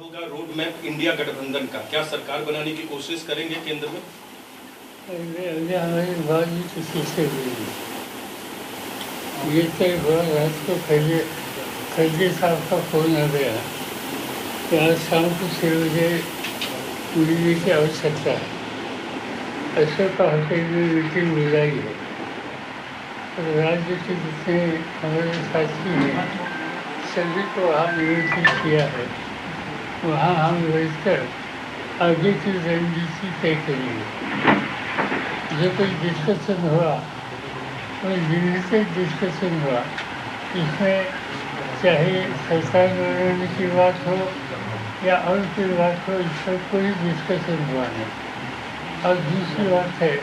होगा road map India गठबंधन का? क्या सरकार बनाने की कोशिश करेंगे केंद्र में। ये तो को खैजे खैजे साहब का फ़ोन आ गया। कि आज शाम को छः बजे मिलने की आवश्यकता है। ऐसे का होटल में मीटिंग बुलाई है और राज्य के जितने हमारे साथी हैं, सभी को वहाँ नियोजित किया है। वहाँ हम बैठकर आगे की रणनीति तय करेंगे। जो कोई डिस्कशन हुआ? कोई लिमिटेड डिस्कशन हुआ? इसमें चाहे सरकार बनाने की बात हो या और कोई बात हो, इस पर कोई डिस्कशन हुआ नहीं। और दूसरी बात है,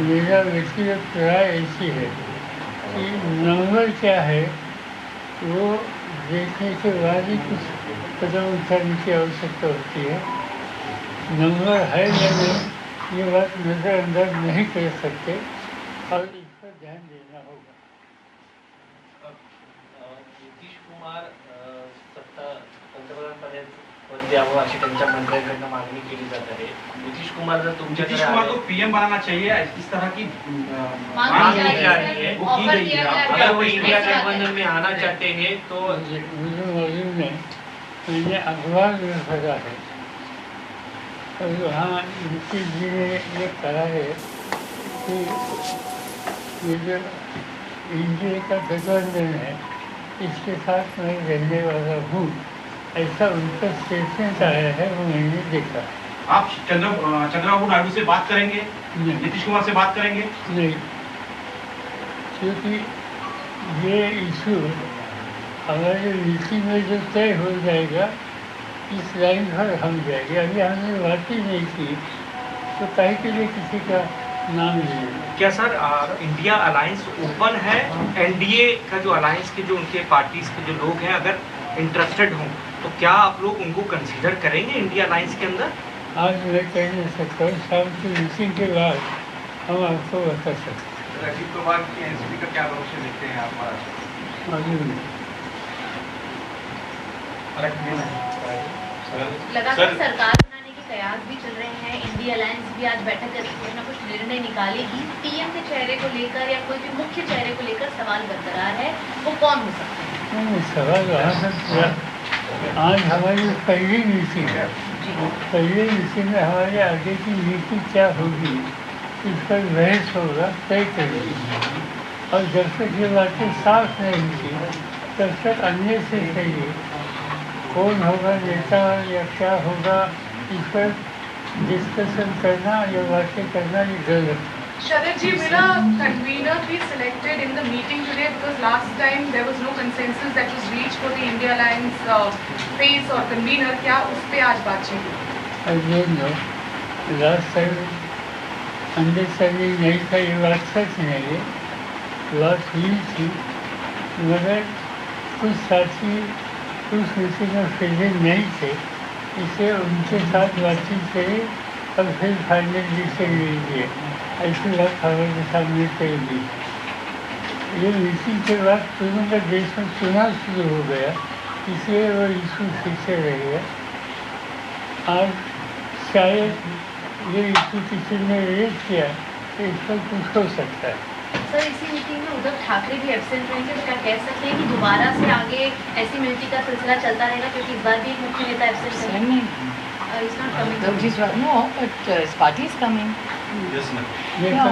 मेरा व्यक्तिगत राय ऐसी है कि नंबर क्या है, वो देखने के बाद ही कुछ कदम उठाने की आवश्यकता होती है। नंबर है या नहीं ये बात नज़रअंदाज नहीं कर सकते। और इस पर ध्यान देना होगा। नितीश कुमार सत्ता पंतप्रधान पद द्यावं अशी त्यांच्या मंत्र्यांकडनं मागणी केली जात आहे. नितीश कुमार जर तुमच्याकडे नीतीश कुमार आले को पीएम बनाना चाहिए इस तरह की मांग की जा रही है, वो की गई है। अगर वो इंडिया। गठबंधन में आना चाहते हैं तो मुझे मुझे मालूम नहीं। मैंने अखबार में पढ़ा है। और वहाँ नीतीश जी ने ये कहा है कि ये जो इंडिया का गठबंधन है इसके साथ मैं रहने वाला हूँ। ऐसा उनका स्टेटमेंट आया है वो मैंने देखा। आप चंद्र चंद्रबाबू नायडू से बात करेंगे? नीतीश कुमार से बात करेंगे? नहीं। क्योंकि ये इशू हमारे नीति में जो तय हो जाएगा इस लाइन पर हम जाएँगे। अभी हमने बात ही नहीं की। तो काहे के लिए किसी का नाम लिए क्या सर आ, इंडिया अलायंस ओपन है? एनडीए का जो अलायंस के जो उनके पार्टीज़ के जो लोग हैं अगर इंटरेस्टेड हों तो क्या आप लोग उनको कंसीडर करेंगे इंडिया अलायंस के अंदर? आज मैं कह नहीं सकता हूँ शाम की मीटिंग के बाद हम आपको बता सकते अजीत पवार की एनसीपी का क्या भविष्य देखते हैं आप महाराष्ट्र? हैं नहीं। लगातार सरकार बनाने के कयास भी चल रहे हैं इंडिया अलायंस भी आज बैठक करके कुछ ना कुछ निर्णय निकालेगी। पीएम के चेहरे को लेकर या कोई भी मुख्य चेहरे को लेकर सवाल बरकरार है वो कौन हो सकते हैं? नहीं, नहीं, सवाल पूरा आज हमारी पहली मीटिंग है। पहले मीटिंग में हमारे आगे की नीति क्या होगी इस पर बहस होगा तय करेगी। और जब तक ये बातें साफ़ नहीं होंगी तब तक अन्य से चाहिए कौन होगा नेता या क्या होगा इस पर डिस्कशन करना या बातें करना ये गलत है ji, will a convener be selected in the meeting today? Because last time there was no consensus that was reached for the India Alliance uh, face or convener. क्या उस पे आज बातचीत हुई? I don't know. Last time understanding नहीं था ये बात सच है बात हुई थी मगर कुछ साथी उस मीटिंग में प्रेजेंट नहीं थे। इसे उनके साथ बातचीत करी और फिर फाइनल डिसीज़न लीजिए ऐसी बात हमारे सामने कही गई। ये मीटिंग के बाद तुरंत देश में चुनाव शुरू हो गया। इसलिए वो इशू से रह गया। आज शायद ये इशू किसी ने रेज किया तो इस पर कुछ हो सकता है। सर इसी मीटिंग में उद्धव ठाकरे भी एब्सेंट रहेंगे तो क्या कह सकते हैं कि दोबारा से आगे ऐसी मिलती का सिलसिला चलता रहेगा क्योंकि इस बार भी एक मुख्य नेता एब्सेंट है. No, but uh, his party is coming. Yes ma'am ये No,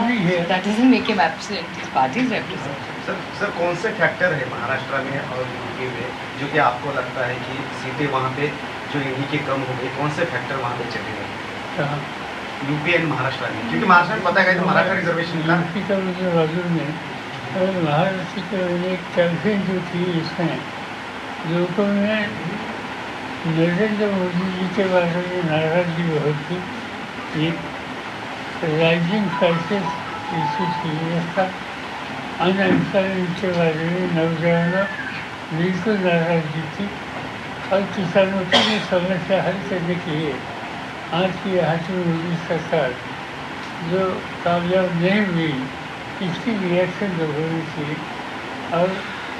that doesn't make him absent. His party is represented. Sir sir कौन से फैक्टर है महाराष्ट्र में और यूपी में जो कि आपको लगता है कि सीटें वहाँ पे जो इंडी की कम हो गई कौन से फैक्टर वहाँ पे चले गए कहाँ यूपी एंड महाराष्ट्र में। क्योंकि महाराष्ट्र पता है कि महाराष्ट्र रिजर्वेशन का मुझे मालूम नहीं और महाराष्ट्र के लिए कैंपेन जो थी इसमें लोगों में नरेंद्र मोदी जी के बारे में नाराज़गी बहुत थी एक राइजिंग क्राइसिस इशू सीरियस था। अनएम्प्लॉयमेंट के बारे में नौजवानों बिल्कुल नाराज़गी थी और किसानों की भी समस्या हल करने के लिए आज की की मोदी सरकार जो कामयाब नहीं हुई इसकी रिएक्शन लोगों ने की और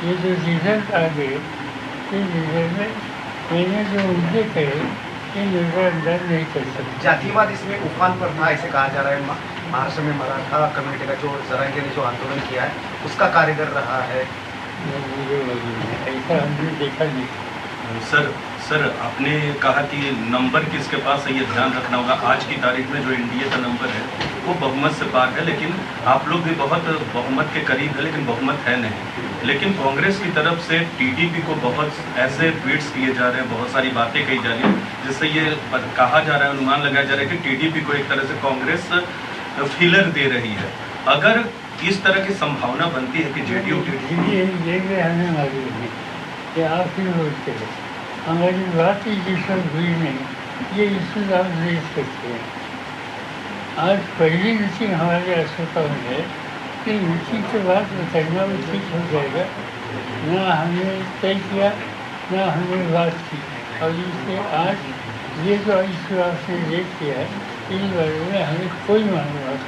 ये जो रिज़ल्ट आ गए इस रिज़ल्ट में मैंने जो उनसे कहे ये नजरअंदाज नहीं कर सकते। जातिवाद इसमें उफान पर था ऐसे कहा जा रहा है। महाराष्ट्र में मराठा कम्युनिटी का जो जरांगे ने जो आंदोलन किया है उसका कार्यगर रहा है। है ऐसा हमने देखा नहीं। सर सर आपने कहा कि नंबर किसके पास है ये ध्यान रखना होगा आज की तारीख में जो एनडीए का नंबर है वो बहुमत से पार है लेकिन आप लोग भी बहुत बहुमत के करीब है लेकिन बहुमत है नहीं लेकिन कांग्रेस की तरफ़ से टीडीपी को बहुत ऐसे ट्वीट्स किए जा रहे हैं बहुत सारी बातें कही जा रही हैं जिससे ये कहा जा रहा है अनुमान लगाया जा रहा है कि टीडीपी को एक तरह से कांग्रेस फीलर दे रही है अगर इस तरह की संभावना बनती है कि जेडीयू ये ये हमें मालूम है कि ही हैं हमारी बात ही जिस वक्त हुई नहीं, ये इशू आप देख सकते हैं। आज पहली मीटिंग हमारे अस्पताल में है कि मीटिंग के बाद बताइए, वो ठीक हो जाएगा। ना हमने तय किया, ना हमने बात की। और इससे आज ये जो इशू आपने रेट किया है इस बारे में हमें कोई मालूम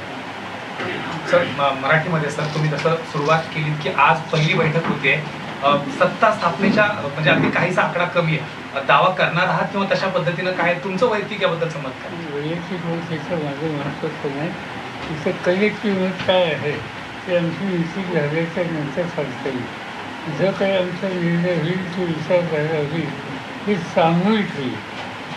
सर, म- मराठीमध्ये सर, तुम्ही जसं सुरुवात केली की आज पहिली बैठक होते सत्ता स्थापनेच्या म्हणजे अगदी काहीसा आकडा कमी आहे. दावा करणार आहात किंवा तशा पद्धतीनं काय तुमचं वैयक्तिक याबद्दलचं मत काय? वैयक्तिक मत माझं महत्त्वाचं नाही तिचं कलेक्टिव्ह मत काय आहे ते आमची मिटिंग झाल्याच्यानंतर सांगता येईल. जो काही आमचा निर्णय होईल तो विचार करायला होईल हे सामूहिक होईल.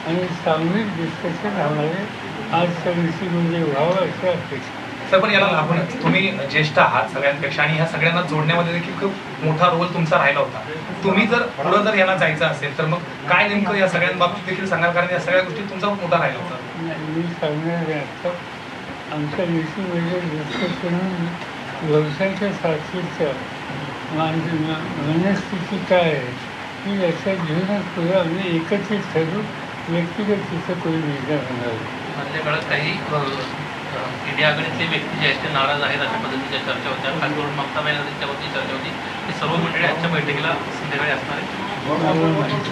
आणि सामूहिक डिस्कशन आम्हाला आजच्या मिटिंगमध्ये व्हावं अशी अपेक्षा. सर पण याला आपण तुम्ही ज्येष्ठ आहात सगळ्यांपेक्षा आणि ह्या सगळ्यांना जोडण्यामध्ये देखील खूप मोठा रोल तुमचा राहिला होता. तुम्ही जर पुढं जर याला जायचं असेल तर मग काय नेमकं या सगळ्यांबाबतीत देखील सांगाल? कारण या सगळ्या गोष्टी तुमचा खूप मोठा राहिला होता. मी सांगणार आमच्या मिटिंगमध्ये डिस्कशन व्यवसायाच्या साथीच्या मनस्थिती काय आहे ही याच्या जीवनात पुढे आम्ही एकत्रित ठरू व्यक्तिगत तिथं कोणी निर्णय होणार काळात काही अ, आघाडीतले व्यक्ती जे आहेत ते नाराज आहेत अशा पद्धतीच्या चर्चा होत्या. खास करून ममता बॅनर्जीच्यावरती चर्चा होती. ते सर्व मंडळी आजच्या बैठकीला संध्याकाळी असणार आहेत. माहिती माहिती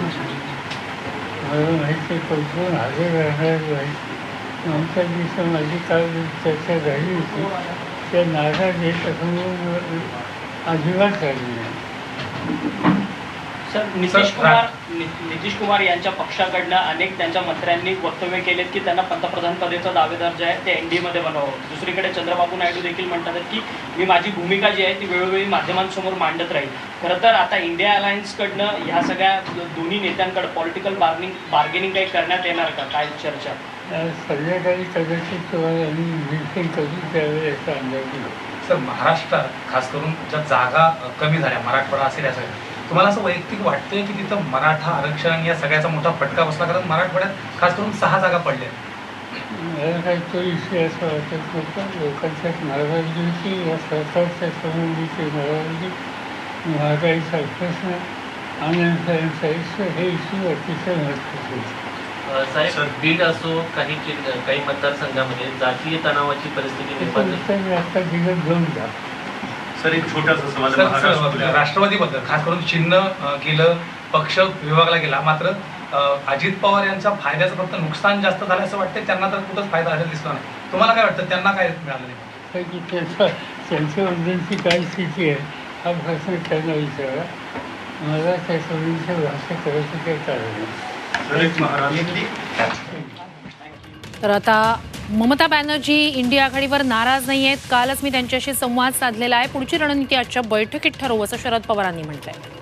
आहे आमच्या दिवशी माझी काल चर्चा झाली होती. त्या नाराज येत असून अजिबात झाली नाही. सर नितीश कुमार नितीश कुमार यांच्या पक्षाकडनं अनेक त्यांच्या मंत्र्यांनी वक्तव्य केलेत की त्यांना पंतप्रधान पदाचा दावेदार जे आहे ते एन डी मध्ये बनावं दुसरीकडे चंद्रबाबू नायडू देखील म्हणतात की मी माझी भूमिका जी आहे ती वेळोवेळी माध्यमांसमोर मांडत राहील. खरं तर आता इंडिया अलायन्सकडनं ह्या सगळ्या दोन्ही नेत्यांकडे पॉलिटिकल बार्गेनिंग बार्गेनिंग काही करण्यात येणार का? काय चर्चा? संध्याकाळी कदाचित त्यावेळेस याचा अंदाज येईल सर महाराष्ट्रात खास करून ज्या जागा कमी झाल्या मराठवाडा असेल या सगळ्या तुम्हाला असं वैयक्तिक वाटतंय की तिथं मराठा आरक्षण या सगळ्याचा मोठा फटका बसला? कारण मराठवाड्यात खास करून सहा जागा पडल्या. मला इश्यू असं वाटत नव्हता होती या सरकारच्या संबंधीची हे इश्यू अतिशय महत्त्वाचे होते. साहेब बीड असो काही काही मतदारसंघामध्ये जातीय तणावाची परिस्थिती निर्माण झाली. आता दोन जा. सर एक छोटा सा सवाल महाराष्ट्र राष्ट्रवादीबद्दल खास करून चिन्ह गेलं पक्ष विभागला गेला मात्र अजित पवार यांच्या फायद्याचं फक्त नुकसान जास्त झालं असं वाटतं त्यांना तर कुठंच फायदा झालेला दिसला नाही. तुम्हाला काय वाटतं त्यांना काय मिळालं नाही? त्याचा काय स्थिती आहे. हा प्रश्न त्यांना विचारा. मला भाषा करायचं काही कारण नाही. तर आता ममता बॅनर्जी इंडिया आघाडीवर नाराज नाही आहेत. कालच मी त्यांच्याशी संवाद साधलेला आहे. पुढची रणनीती आजच्या बैठकीत ठरवू असं शरद पवारांनी म्हटलंय.